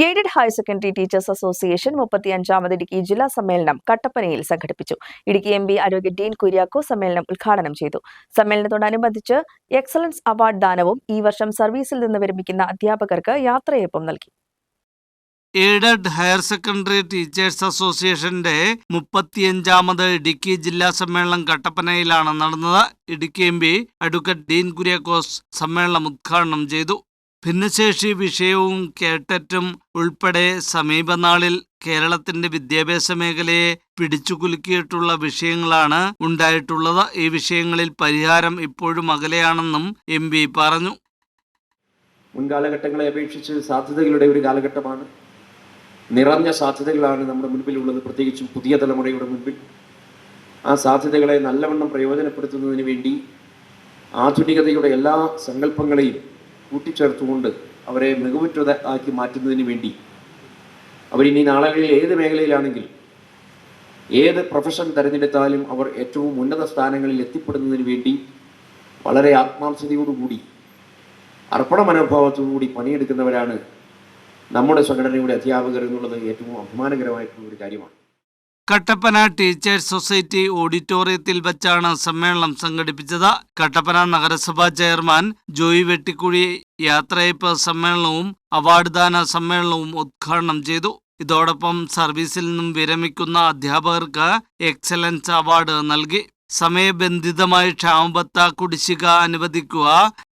Aided higher secondary teachers association മുപ്പത്തിയഞ്ചാമത് Idukki ജില്ലാ സമ്മേളനം കട്ടപ്പനയിൽ സംഘടിപ്പിച്ചു. ഇടുക്കി എം പി ആരോഗ്യ ഡീൻ കുര്യാക്കോ സമ്മേളനം ഉദ്ഘാടനം ചെയ്തു. സമ്മേളനത്തോടനുബന്ധിച്ച് എക്സലൻസ് അവാർഡ് ദാനവും ഈ വർഷം സർവീസിൽ നിന്ന് വിരമിക്കുന്ന അധ്യാപകർക്ക് യാത്രയപ്പം നൽകി. എയ്ഡഡ് ഹയർ സെക്കൻഡറി ടീച്ചേഴ്സ് അസോസിയേഷന്റെ മുപ്പത്തിയഞ്ചാമത് ഇടുക്കി ജില്ലാ സമ്മേളനം കട്ടപ്പനയിലാണ് നടന്നത്. Idukki M P advocate Dean Kuriakose സമ്മേളനം ഉദ്ഘാടനം ചെയ്തു. ഭിന്നശേഷി വിഷയവും കേട്ടറ്റും ഉൾപ്പെടെ സമീപനാളിൽ കേരളത്തിന്റെ വിദ്യാഭ്യാസ മേഖലയെ പിടിച്ചുകുലുക്കിയിട്ടുള്ള വിഷയങ്ങളാണ് ഉണ്ടായിട്ടുള്ളത്. ഈ വിഷയങ്ങളിൽ പരിഹാരം ഇപ്പോഴും അകലെയാണെന്നും എം പി പറഞ്ഞു. മുൻകാലഘട്ടങ്ങളെ അപേക്ഷിച്ച് സാധ്യതകളുടെ ഒരു കാലഘട്ടമാണ്. നിറഞ്ഞ സാധ്യതകളാണ് നമ്മുടെ മുൻപിലുള്ളത്. പ്രത്യേകിച്ചും പുതിയ തലമുറയുടെ മുൻപിൽ. ആ സാധ്യതകളെ നല്ലവണ്ണം പ്രയോജനപ്പെടുത്തുന്നതിന് വേണ്ടി ആധുനികതയുടെ എല്ലാ സങ്കല്പങ്ങളെയും കൂട്ടിച്ചേർത്തുകൊണ്ട് അവരെ മികവുറ്റത ആക്കി മാറ്റുന്നതിന് വേണ്ടി. അവരിനി നാളുകളിൽ ഏത് മേഖലയിലാണെങ്കിൽ ഏത് പ്രൊഫഷൻ തിരഞ്ഞെടുത്താലും അവർ ഏറ്റവും ഉന്നത സ്ഥാനങ്ങളിൽ എത്തിപ്പെടുന്നതിന് വേണ്ടി വളരെ ആത്മാർത്ഥതയോടുകൂടി അർപ്പണ മനോഭാവത്തോടുകൂടി പണിയെടുക്കുന്നവരാണ് നമ്മുടെ സംഘടനയുടെ അധ്യാപകർ എന്നുള്ളത് ഏറ്റവും അഭിമാനകരമായിട്ടുള്ള ഒരു കാര്യമാണ്. കട്ടപ്പന ടീച്ചേഴ്സ് സൊസൈറ്റി ഓഡിറ്റോറിയത്തിൽ വച്ചാണ് സമ്മേളനം സംഘടിപ്പിച്ചത്. കട്ടപ്പന നഗരസഭാ ചെയർമാൻ ജോയി വെട്ടിക്കുഴി യാത്രയപ്പ് സമ്മേളനവും അവാർഡ്ദാന സമ്മേളനവും ഉദ്ഘാടനം ചെയ്തു. ഇതോടൊപ്പം സർവീസിൽ നിന്നും വിരമിക്കുന്ന അധ്യാപകർക്ക് എക്സലൻസ് അവാർഡ് നൽകി. സമയബന്ധിതമായി ക്ഷാമബത്ത കുടിശ്ശിക അനുവദിക്കുക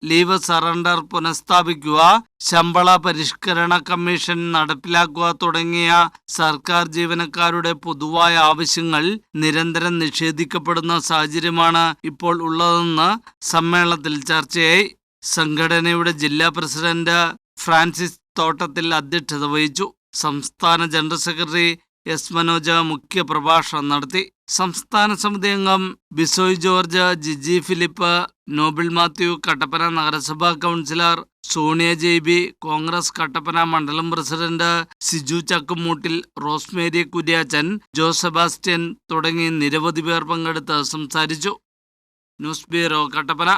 ലീവ് സറണ്ടർ പുനഃസ്ഥാപിക്കുക ശമ്പള പരിഷ്കരണ കമ്മീഷൻ നടപ്പിലാക്കുക തുടങ്ങിയ സർക്കാർ ജീവനക്കാരുടെ പൊതുവായ ആവശ്യങ്ങൾ നിരന്തരം നിഷേധിക്കപ്പെടുന്ന സാഹചര്യമാണ് ഇപ്പോൾ ഉള്ളതെന്ന് സമ്മേളനത്തിൽ ചർച്ചയായി. സംഘടനയുടെ ജില്ലാ പ്രസിഡന്റ് ഫ്രാൻസിസ് തോട്ടത്തിൽ അധ്യക്ഷത വഹിച്ചു. സംസ്ഥാന ജനറൽ സെക്രട്ടറി എസ് മനോജ മുഖ്യ പ്രഭാഷണം നടത്തി. സംസ്ഥാന സമിതി അംഗം Bisoy George Giji Philip Noble Mathew Kattappana നഗരസഭാ കൗൺസിലർ സോണിയ ജെയ്ബി കോൺഗ്രസ് കട്ടപ്പന മണ്ഡലം president Siju Chakkumoottil Rosemary Kuriachan Jo Sebastian തുടങ്ങി നിരവധി പേർ പങ്കെടുത്ത് സംസാരിച്ചു. News bureau Kattappana.